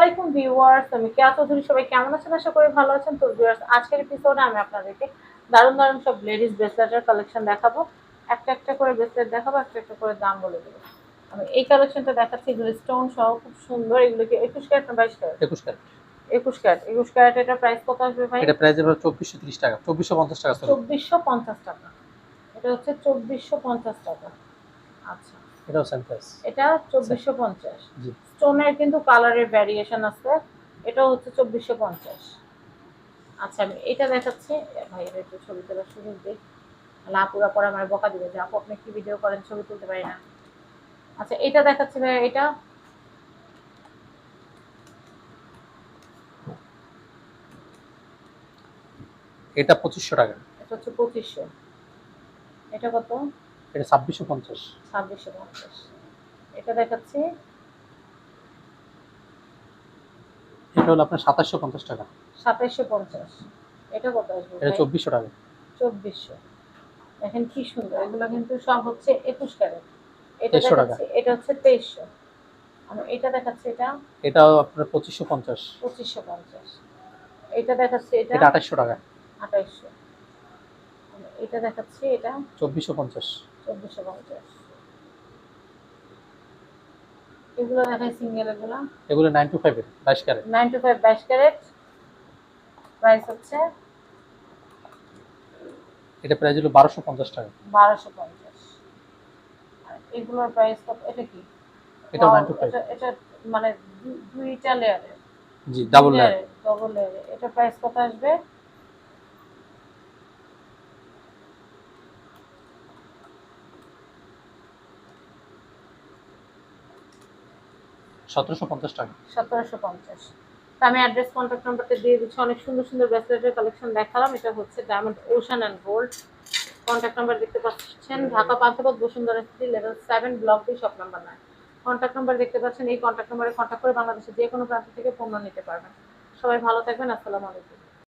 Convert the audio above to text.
আলাইকুম ভিউয়ার্স আমি কেয়া চৌধুরী সবাই কেমন আছেন? আশা করি ভালো আছেন। তো ভিউয়ার্স আজকের এপিসোডে আমি আপনাদেরকে দারুণ দারুণ সব লেডিস ব্রেসলেটের কালেকশন দেখাবো। একটা একটা করে ব্রেসলেট দেখাবো একটা একটা করে দাম বলে দেবো। আমি এই কালেকশনটা দেখাচ্ছি এগুলো স্টোন সহ খুব সুন্দর। এগুলোকে একুশ ক্যারেট না বাইশ ক্যারেট? একুশ ক্যারেট। একুশ ক্যারেট। একুশ ক্যারেট এটা প্রাইস কত আসবে ভাই? এটা প্রাইস এবার চব্বিশশো তিরিশ টাকা। চব্বিশশো পঞ্চাশ টাকা চব্বিশশো পঞ্চাশ টাকা। এটা হচ্ছে চব্বিশশো পঞ্চাশ টাকা। আচ্চ্ছা এটাও সেম প্রাইস এটা চব্বিশশো পঞ্চাশ। জি। স্টোনের কিন্তু কালারের ভ্যারিয়েশন আছে। এটাও হচ্ছে চব্বিশশো পঞ্চাশ। আচ্ছা আমি এটা দেখাচ্ছি। ভাই এটা একটু ছবি তোলার সুযোগ দিই তাহলে আপুরা পরে আমার বকা দিবে যে আপু আপনি কি ভিডিও করেন? ছবি তুলতে পারি না। আচ্ছা এটা দেখাচ্ছি ভাই এটা। এটা পঁচিশশো টাকা। এটা হচ্ছে পঁচিশশো। এটা কত? এটা ছাব্বিশশো পঞ্চাশ। ছাব্বিশশো পঞ্চাশ। এটা দেখাচ্ছি। এটা হলো আপনার সাতাশশো পঞ্চাশ টাকা। সাতাইশশো পঞ্চাশ। এটা কত আসবে এটা চব্বিশশো টাকা। চব্বিশশো। দেখেন কি সুন্দর। এগুলো কিন্তু সব হচ্ছে একুশ ক্যারেট। এটা 2300 টাকা। এটা হচ্ছে তেইশশো। আমি এটা দেখাচ্ছে এটা? এটাও আপনার পঁচিশশো পঞ্চাশ। পঁচিশশো পঞ্চাশ। এটা দেখাচ্ছে এটা? এটা আঠাশশো টাকা। আঠাইশশো আমি এটা দেখাচ্ছি এটা? চব্বিশশো পঞ্চাশ। চব্বিশশো পঞ্চাশ। এগুলো দেখায় সিঙ্গেল এগুলো? এগুলো নাইন টু ফাইভের বাইশ ক্যারেট। নাইন টু ফাইভ বাইশ ক্যারেট। প্রাইস হচ্ছে? এটা প্রাইস হলো বারোশো পঞ্চাশ টাকা। বারোশো পঞ্চাশ। এগুলোর প্রাইস কত? এটা কি? Wow, নাইন টু ফাইভ এটা এটা মানে দুইটা লেয়ারের জি ডাবল লেয়ার ডবল লেয়ারের এটা প্রাইস কত আসবে? সতেরোশো পঞ্চাশ টাকা। সতেরোশো পঞ্চাশ। তো আমি অ্যাড্রেস কন্ট্যাক্ট নাম্বারটা দিয়ে দিচ্ছি। অনেক সুন্দর সুন্দর ব্রেসলেটের কালেকশন দেখালাম। এটা হচ্ছে diamond ocean and gold contact number দেখতে পাচ্ছেন। Dhaka Panthapath Bashundhara city level seven block B shop number নয় কন্ট্যাক্ট নাম্বার দেখতে পাচ্ছেন। এই কন্ট্যাক্ট নাম্বারে কন্ট্যাক্ট করে বাংলাদেশের যে কোনো প্রান্ত থেকে পণ্য নিতে পারবেন। সবাই ভালো থাকবেন। আসসালামু আলাইকুম।